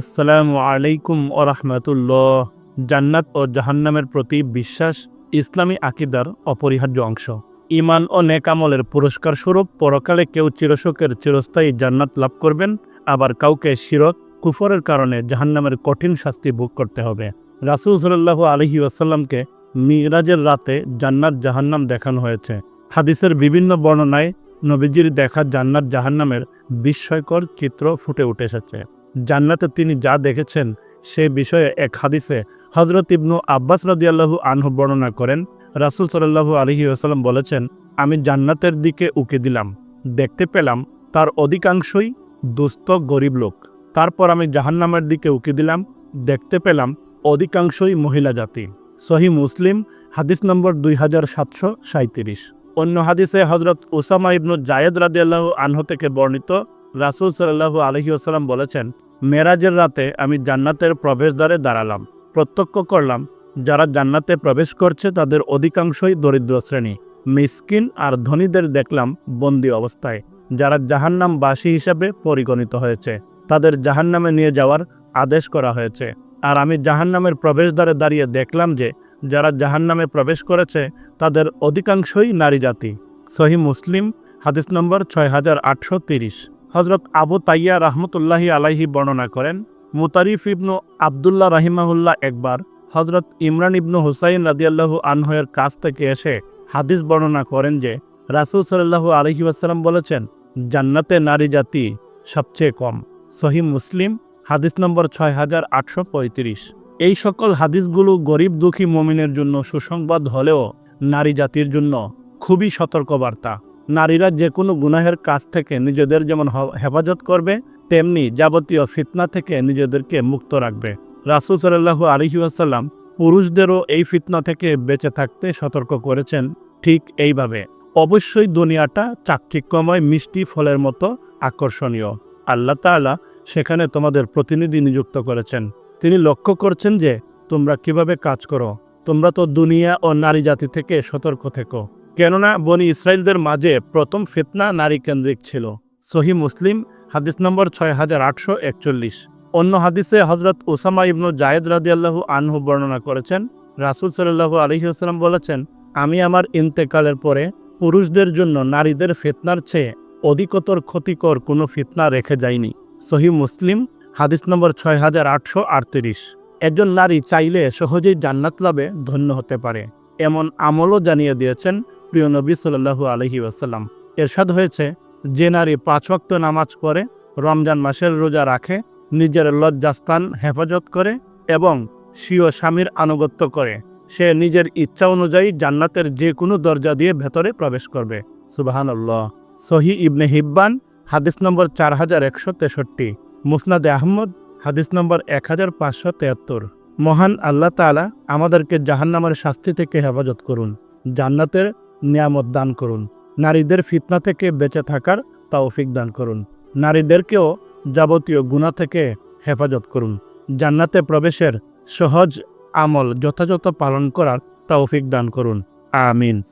আসসালামু আলাইকুম ও রহমতুল্লাহ। জান্নাত ও জাহান্নামের প্রতি বিশ্বাস ইসলামী আকিদার অপরিহার্য অংশ। ইমান ও নেকামলের পুরস্কার স্বরূপ পরকালে কেউ চিরশোকের চিরস্থায়ী জান্নাত লাভ করবেন, আবার কাউকে শিরক, কুফরের কারণে জাহান্নামের কঠিন শাস্তি ভোগ করতে হবে। রাসুল সাল্লাহ আলহি আসাল্লামকে মিরাজের রাতে জান্নাত জাহান্নাম দেখানো হয়েছে। হাদিসের বিভিন্ন বর্ণনায় নবীজির দেখা জান্নাত জাহান্নামের বিস্ময়কর চিত্র ফুটে উঠে এসেছে। জান্নাতে তিনি যা দেখেছেন সে বিষয়ে এক হাদিসে হজরত ইবনু আব্বাস রাদিয়াল্লাহু আনহু বর্ণনা করেন। রাসুল সাল্লাহু আলহি আসাল্লাম বলেছেন, আমি জান্নাতের দিকে উকে দিলাম। দেখতে পেলাম তার অধিকাংশই দুস্থ, গরিব লোক। তারপর আমি জাহান্নামের দিকে উকে দিলাম। দেখতে পেলাম অধিকাংশই মহিলা জাতি। সহি মুসলিম, হাদিস নম্বর দুই হাজার সাতশো সাঁত্রিশ অন্য হাদিসে হজরত ওসামা ইবনু জায়েদ রাদিয়াল্লাহু আনহু থেকে বর্ণিত রাসুল সাল্লাহু আলহি আসাল্লাম বলেছেন মেরাজের রাতে আমি জান্নাতের প্রবেশদ্বারে দাঁড়ালাম। প্রত্যক্ষ করলাম, যারা জান্নাতে প্রবেশ করছে তাদের অধিকাংশই দরিদ্র শ্রেণি। মিসকিন আর ধনীদের দেখলাম বন্দি অবস্থায়, যারা জাহান্নাম বাসী হিসাবে পরিগণিত হয়েছে। তাদের জাহান্নামে নিয়ে যাওয়ার আদেশ করা হয়েছে। আর আমি জাহান্নামের প্রবেশদ্বারে দাঁড়িয়ে দেখলাম যে, যারা জাহান্নামে প্রবেশ করেছে, তাদের অধিকাংশই নারী জাতি। সহি মুসলিম, হাদিস নম্বর ছয় হাজার আটশো তিরিশ। হজরত আবু তাইয়া রহমতুল্লাহি আলাইহি বর্ণনা করেন, মুতারিফ ইবনু আবদুল্লাহ রাহিমাহুল্লাহ একবার হজরত ইমরান ইবনু হুসাইন রাদিয়াল্লাহু আনহের কাছ থেকে এসে হাদিস বর্ণনা করেন যে, রাসুল সাল্লাহু আলহি আসাল্লাম বলেছেন, জান্নাতে নারী জাতি সবচেয়ে কম। সহি মুসলিম, হাদিস নম্বর ছয় হাজার আটশো পঁয়ত্রিশ। এই সকল হাদিসগুলো গরিব দুঃখী মমিনের জন্য সুসংবাদ হলেও নারী জাতির জন্য খুবই সতর্কবার্তা। নারীরা যে কোনো গুনাহের কাজ থেকে নিজেদের যেমন হেফাজত করবে, তেমনি যাবতীয় ফিতনা থেকে নিজেদেরকে মুক্ত রাখবে। রাসুল সাল্লাহু আলহি আসাল্লাম পুরুষদেরও এই ফিতনা থেকে বেঁচে থাকতে সতর্ক করেছেন ঠিক এইভাবে। অবশ্যই দুনিয়াটা চাকচিক্যময়, মিষ্টি ফলের মতো আকর্ষণীয়। আল্লাহ তাআলা সেখানে তোমাদের প্রতিনিধি নিযুক্ত করেছেন। তিনি লক্ষ্য করছেন যে তোমরা কীভাবে কাজ করো। তোমরা তো দুনিয়া ও নারী জাতি থেকে সতর্ক থেকো। কেননা বনি ইসরায়েলদের মাঝে প্রথম ফিতনা নারী কেন্দ্রিক ছিল। সহি মুসলিম, হাদিস নম্বর ছয় হাজার আটশো একচল্লিশ। অন্য হাদিসে হজরত ওসামা ইবনু জায়েদ রাদিয়াল্লাহু আনহু বর্ণনা করেছেন, রাসুল সাল্লাহু আলহিহাস্লাম বলেছেন, আমি আমার ইন্তেকালের পরে পুরুষদের জন্য নারীদের ফিতনার চেয়ে অধিকতর ক্ষতিকর কোনো ফিতনা রেখে যায়নি সহি মুসলিম, হাদিস নম্বর ছয় হাজার আটশো আটত্রিশ। একজন নারী চাইলে সহজেই জান্নাত লাভে ধন্য হতে পারে, এমন আমলও জানিয়ে দিয়েছেন প্রিয় নবী সাল্লাহু আলহি আসাল্লাম এরশাদ হয়েছে যে নারী পাঁচ ওয়াক্ত নামাজ পড়ে, রমজান মাসের রোজা রাখে, নিজের লজ্জাস্থান হেফাজত করে এবং স্বীয় স্বামীর আনুগত্য করে। সে নিজের ইচ্ছা অনুযায়ী জান্নাতের যে কোনো দরজা দিয়ে ভেতরে প্রবেশ করবে। সুবাহান্লাহ সহি ইবনে হিব্বান, হাদিস নম্বর চার হাজার একশো তেষট্টি। মুসনাদে আহমদ, হাদিস নম্বর এক হাজার পাঁচশো তেয়াত্তর। মহান আল্লাহ তাআলা আমাদেরকে জাহান্নামের শাস্তি থেকে হেফাজত করুন। জান্নাতের নিয়ামত দান করুন। নারীদের ফিতনা থেকে বেঁচে থাকার তাওফিক দান করুন। নারীদেরকেও যাবতীয় গুণা থেকে হেফাজত করুন। জান্নাতে প্রবেশের সহজ আমল যথাযথ পালন করার তৌফিক দান করুন। আমিন।